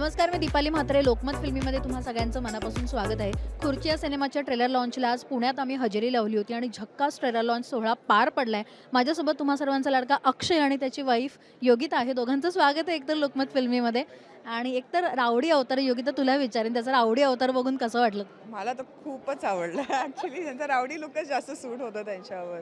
नमस्कार मी दीपाली म्हात्रे. लोकमत फिल्मीमध्ये तुम्हा सगळ्यांचं मनापासून स्वागत आहे. खुर्ची या सिनेमाच्या ट्रेलर लॉन्चला आज पुण्यात आम्ही हजेरी लावली होती आणि झक्कास ट्रेलर लॉन्च सोहळा पार पडलाय. माझ्यासोबत तुम्हा सर्वांचा लाडका अक्षय आणि त्याची वाईफ योगिता आहे. दोघांचं स्वागत आहे एकतर लोकमत फिल्मीमध्ये. आणि एकतर रावडी अवतार योगिता तुला विचारेन. त्याचा रावडी अवतार बघून कसं वाटलं? मला तर खूपच आवडलं. ॲक्च्युली त्यांचा रावडी लुकच जास्त सूट होतं त्यांच्यावर.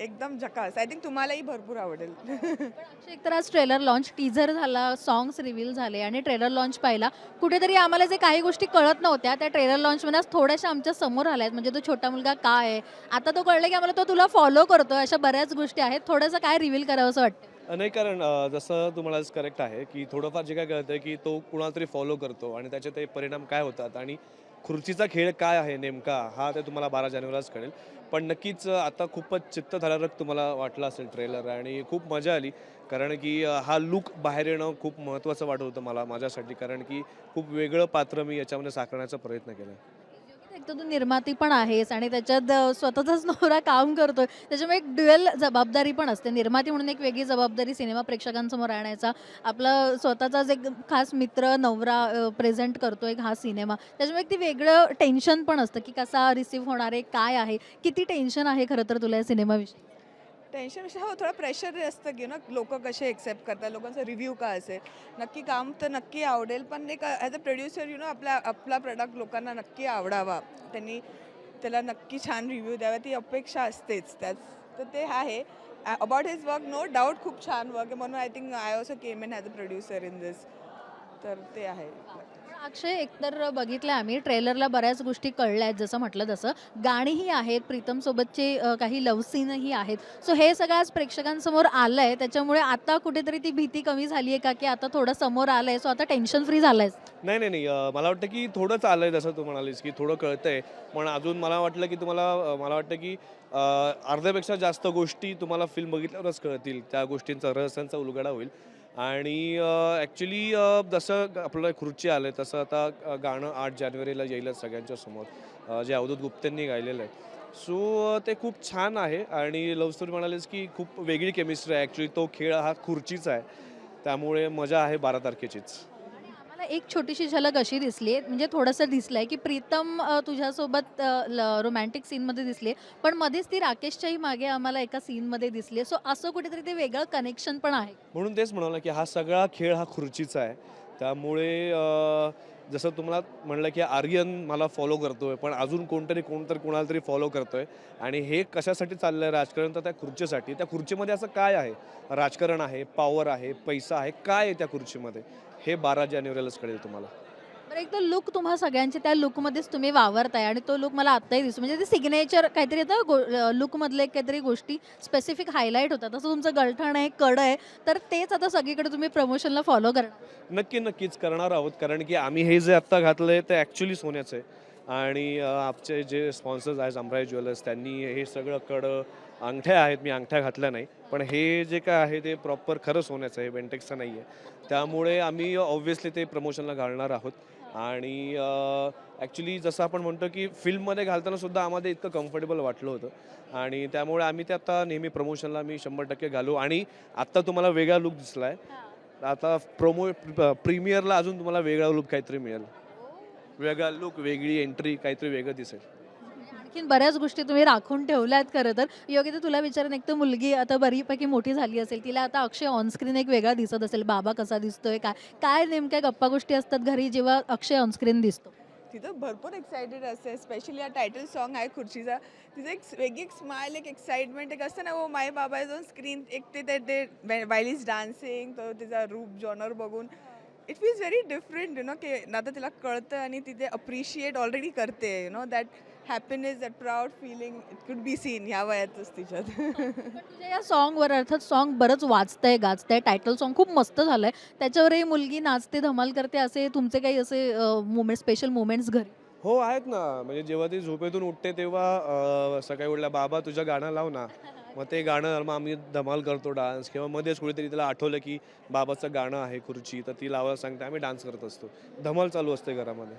एकदम झकास. आय थिंक तुम्हालाही भरपूर आवडेल. अक्षय, एकतर आज ट्रेलर लॉन्च टीझर झाला सॉंग्स रिव्हील झाले आणि ट्रेलर लॉन्च पाहिला. कुठेतरी आम्हाला जे काही गोष्टी कळत नव्हत्या त्या ट्रेलर लॉन्चमध्ये आज थोड्याशा आमच्यासमोर आल्या आहेत. म्हणजे तो छोटा मुलगा काय आहे? आता तो कळलं की आम्हाला तो तुला फॉलो करतो अशा बऱ्याच गोष्टी आहेत. थोडंसं काय रिव्हील करावं असं वाटतं नाही कारण जसं तुम्हाला करेक्ट आहे की थोडंफार जे काय कळतं की तो कुणाला तरी फॉलो करतो आणि त्याचे ते परिणाम काय होतात? आणि खुर्चीचा खेळ काय आहे नेमका? हा ते तुम्हाला बारा जानेवारीलाच कळेल. पण नक्कीच आता खूपच चित्तथरारक तुम्हाला वाटलं असेल ट्रेलर आणि खूप मजा आली. कारण की हा लुक बाहेर येणं खूप महत्त्वाचं वाटत होतं मला माझ्यासाठी. कारण की खूप वेगळं पात्र मी याच्यामध्ये साकारण्याचा प्रयत्न केला. एक तर तू निर्माती पण आहेस आणि त्याच्यात स्वतःचाच नवरा काम करतोय त्याच्यामुळे एक ड्युएल जबाबदारी पण असते. निर्माती म्हणून एक वेगळी जबाबदारी सिनेमा प्रेक्षकांसमोर आणण्याचा आपला स्वतःचाच एक खास मित्र नवरा प्रेझेंट करतोय हा सिनेमा. त्याच्यामुळे एक ती वेगळं टेन्शन पण असतं की कसा रिसीव्ह होणार आहे काय आहे किती टेन्शन आहे खरं तर तुला या सिनेमाविषयी? टेन्शन म्हणजे हो थोडं प्रेशर असतं की ना लोक कसे एक्सेप्ट करतात लोकांचा रिव्ह्यू काय असेल? नक्की काम तर नक्की आवडेल पण एक as a producer you know आपला आपला प्रोडक्ट लोकांना नक्की आवडावा. त्यांनी त्याला नक्की छान रिव्ह्यू द्यावा ती अपेक्षा असतेच. त्याच तर ते आहे. About his work no doubt खूप छान वर्क आहे. म्हणून I think I also came in as a producer in this तर ते आहे. अक्षय एकतर बघितलं आम्ही ट्रेलरला बऱ्याच गोष्टी कळल्या आहेत जसं म्हटलं तसं. गाणीही आहेत प्रीतम सोबतचे अ, काही लव्ह सीनही आहेत. सो हे सगळं आज प्रेक्षकांसमोर आलं आहे त्याच्यामुळे आता कुठेतरी ती भीती कमी झाली आहे का की आता थोडं समोर आलं आहे सो आता टेन्शन फ्री झालं आहे नाही नाही. नाही मला वाटतं की थोडंच आलं आहे जसं तू म्हणालीस की थोडं कळतंय. पण अजून मला वाटलं की तुम्हाला मला वाटतं की अर्ध्यापेक्षा जास्त गोष्टी तुम्हाला फिल्म बघितल्यावरच कळतील. त्या गोष्टींचा रहस्यांचा उलगडा होईल. आणि ॲक्च्युली जसं आपलं खुर्ची आलं आहे तसं आता गाणं आठ जानेवारीला येईलच सगळ्यांच्या समोर जे अवधूत गुप्तेंनी गायलेलं आहे. सो ते खूप छान आहे आणि लव्ह स्टोरी म्हणालेस की खूप वेगळी केमिस्ट्री आहे. ॲक्च्युली तो खेळ हा खुर्चीचा आहे. त्यामुळे मजा आहे बारा तारखेचीच. एक छोटीशी झलक अशी दिसली म्हणजे थोडंसं दिसलंय की प्रीतम अ, तुझ्यासोबत रोमॅन्टिक सीनमध्ये दिसली पण मध्येच ती राकेशच्याही मागे आम्हाला एका सीनमध्ये दिसली सो असं कुठेतरी ते वेगळं कनेक्शन पण आहे. म्हणून तेच म्हणाला की हा सगळा खेळ हा खुर्चीचा आहे. त्यामुळे अं, जसं तुम्हाला म्हणलं की आर्यन मला फॉलो करतोय पण अजून कोणतरी कोणतरी कोणाला तरी फॉलो करतोय. आणि हे कशासाठी चाललंय राजकारण? तर त्या खुर्चीसाठी. त्या खुर्चीमध्ये असं काय आहे? राजकारण आहे पॉवर आहे पैसा आहे काय आहे त्या खुर्चीमध्ये? हे बारा जानेवारीलाच कळेल तुम्हाला. बरं एक तर लुक तुम्हा सगळ्यांचे त्या लुकमध्येच तुम्ही वावरताय आणि तो लुक मला आत्ताही दिसतो. म्हणजे ते सिग्नेचर काहीतरी येतं लुकमधले काहीतरी गोष्टी स्पेसिफिक हायलाईट होतात. तसं तुमचं गलठण आहे कड आहे तर तेच आता सगळीकडे तुम्ही प्रमोशनला फॉलो करणार. नक्की नक्कीच करणार आहोत. कारण की आम्ही हे जे आत्ता घातलं आहे ते ॲक्च्युली सोन्याचं आहे. आणि आमचे जे स्पॉन्सर्स आहेत जांभराई ज्वेलर्स त्यांनी हे सगळं कडं अंगठ्या आहेत. मी अंगठ्या घातल्या नाही. पण हे जे काय आहे ते प्रॉपर खरं सोन्याचं आहे. बेंटेक्सचं नाही आहे त्यामुळे आम्ही ऑब्व्हियसली ते प्रमोशनला घालणार आहोत. आणि ॲक्च्युली जसं आपण म्हणतो की फिल्ममध्ये घालताना सुद्धा आम्हाला इतकं कम्फर्टेबल वाटलं होतं. आणि त्यामुळे आम्ही ते आता नेहमी प्रमोशनला मी शंभर टक्के घालू. आणि आत्ता तुम्हाला वेगळा लुक दिसला आहे आता प्रोमो प्रीमियरला अजून तुम्हाला वेगळा लुक काहीतरी मिळेल. वेगळा लुक वेगळी एंट्री काहीतरी वेगळं दिसेल. आणखीन बऱ्याच गोष्टी तुम्ही राखून ठेवल्या आहेत खरं तर. योग्य तुला विचारेन एक तर मुलगी आता बरीपैकी मोठी झाली असेल तिला आता अक्षय ऑनस्क्रीन एक वेगळा दिसत असेल. बाबा कसा दिसतोय काय काय नेमक्या गप्पा गोष्टी असतात घरी जेव्हा अक्षय ऑनस्क्रीन दिसतो? तिथं भरपूर एक्सायटेड असते स्पेशली हा टायटल सॉन्ग आहे खुर्चीचा. तिचं एक वेगळी एक स्माईल एक एक्साइटमेंट एक असतं ना वो माय बाबा इज ऑन स्क्रीन एक ते ते ते वाईल इज डान्सिंग तो तिचा रूप जॉनर बघून. It feels very different you know की आता तिला कळतं आणि तिथे अप्रिशिएट ऑलरेडी करते you know that happiness that proud feeling it could be seen ह्या वयातच तिच्यात पण तुझ्या या सॉन्गवर अर्थात सॉन्ग बरंच वाचतंय गाजतंय. टायटल सॉन्ग खूप मस्त झालंय. त्याच्यावरही मुलगी नाचते धमाल करते असे तुमचे काही असे मोमेंट स्पेशल मोमेंट्स घरी? हो आहेत ना. म्हणजे जेव्हा ती झोपेतून उठते तेव्हा सकाळी उठल्या बाबा तुझं गाणं लाव ना. मग ते गाणं मग आम्ही धमाल करतो डान्स किंवा मध्येच कुठेतरी तिला आठवलं की बाबाचं गाणं आहे खुर्ची तर ती लावायला सांगते आम्ही डान्स करत असतो. धमाल चालू असते घरामध्ये.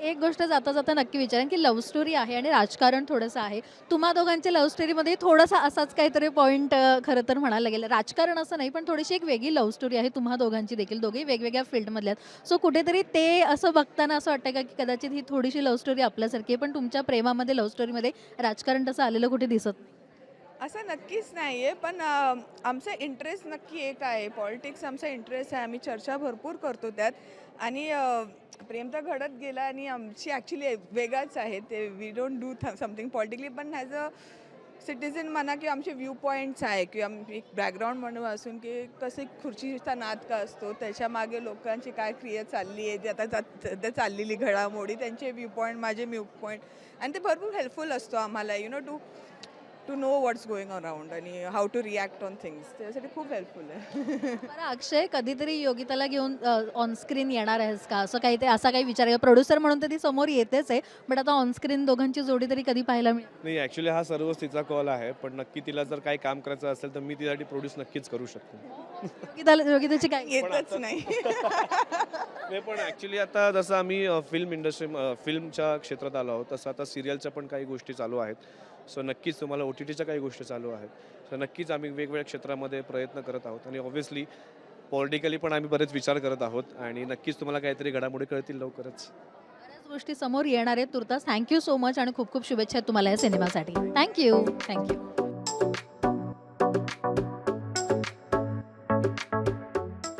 एक गोष्ट जाता जाता नक्की विचारेन की लव्ह स्टोरी आहे आणि राजकारण थोडंसं आहे. तुम्हा दोघांच्या लव्ह स्टोरीमध्ये थोडासा असाच काहीतरी पॉईंट खरं तर म्हणायला गेलं. राजकारण असं नाही पण थोडीशी एक वेगळी लव्ह स्टोरी आहे तुम्हा दोघांची देखील. दोघेही वेगवेगळ्या फील्डमधल्या आहेत. सो कुठेतरी ते असं बघताना असं वाटतं का की कदाचित ही थोडीशी लव्ह स्टोरी आपल्यासारखी आहे पण तुमच्या प्रेमामध्ये लव्ह स्टोरीमध्ये राजकारण तसं आलेलं कुठे दिसत नाही. असं नक्कीच नाही आहे पण आमचा इंटरेस्ट नक्की एक आहे. पॉलिटिक्स आमचा इंटरेस्ट आहे. आम्ही चर्चा भरपूर करतो त्यात. आणि प्रेम तर घडत गेला आणि आमची ॲक्च्युली वेगळाच आहे. ते we don't do something politically पण ॲज अ सिटिझन म्हणा की आमचे व्ह्यू पॉईंट्स आहे की आम- एक बॅकग्राऊंड म्हणून असून की कसे खुर्चीचा नाद का असतो त्याच्यामागे लोकांची काय क्रिया चालली आहे ती आता जा- सध्या चाललेली घडामोडी त्यांचे व्ह्यू पॉईंट माझे व्ह्यू पॉईंट आणि ते भरपूर हेल्पफुल असतो आम्हाला you know to to know what's going around आणि how to react on things त्यासाठी खूप हेल्पफुल आहे. बरं अक्षय कधीतरी योगिताला घेऊन ऑनस्क्रीन येणार आहेस का? असं काही ते असा काही विचार प्रोड्युसर म्हणून तर ती समोर येतेच आहे बट आता ऑनस्क्रीन दोघांची जोडी तरी कधी पाहायला मिळेल? नाही ॲक्च्युली हा सर्वच तिचा कॉल आहे पण नक्की तिला जर काही काम करायचं असेल तर मी तिच्यासाठी प्रोड्यूस नक्कीच करू शकतो. योगिताला योगिताची काय? येतच नाही. नाही पण ॲक्च्युली आता जसं आम्ही फिल्म इंडस्ट्री फिल्मच्या क्षेत्रात आलो आहोत तसं आता सिरियलच्या पण काही गोष्टी चालू आहेत. सो नक्कीच तुम्हाला ओ टी टीच्या काही गोष्टी चालू आहेत. सो नक्कीच आम्ही वेगवेगळ्या क्षेत्रामध्ये प्रयत्न करत आहोत. आणि ऑब्व्हियसली पॉलिटिकली पण आम्ही बरेच विचार करत आहोत. आणि नक्कीच तुम्हाला काहीतरी घडामोडी कळतील लवकरच. बऱ्याच गोष्टी समोर येणार आहेत तुर्तास. थँक्यू सो मच आणि खूप खूप शुभेच्छा आहेत तुम्हाला या सिनेमासाठी. Thank you thank you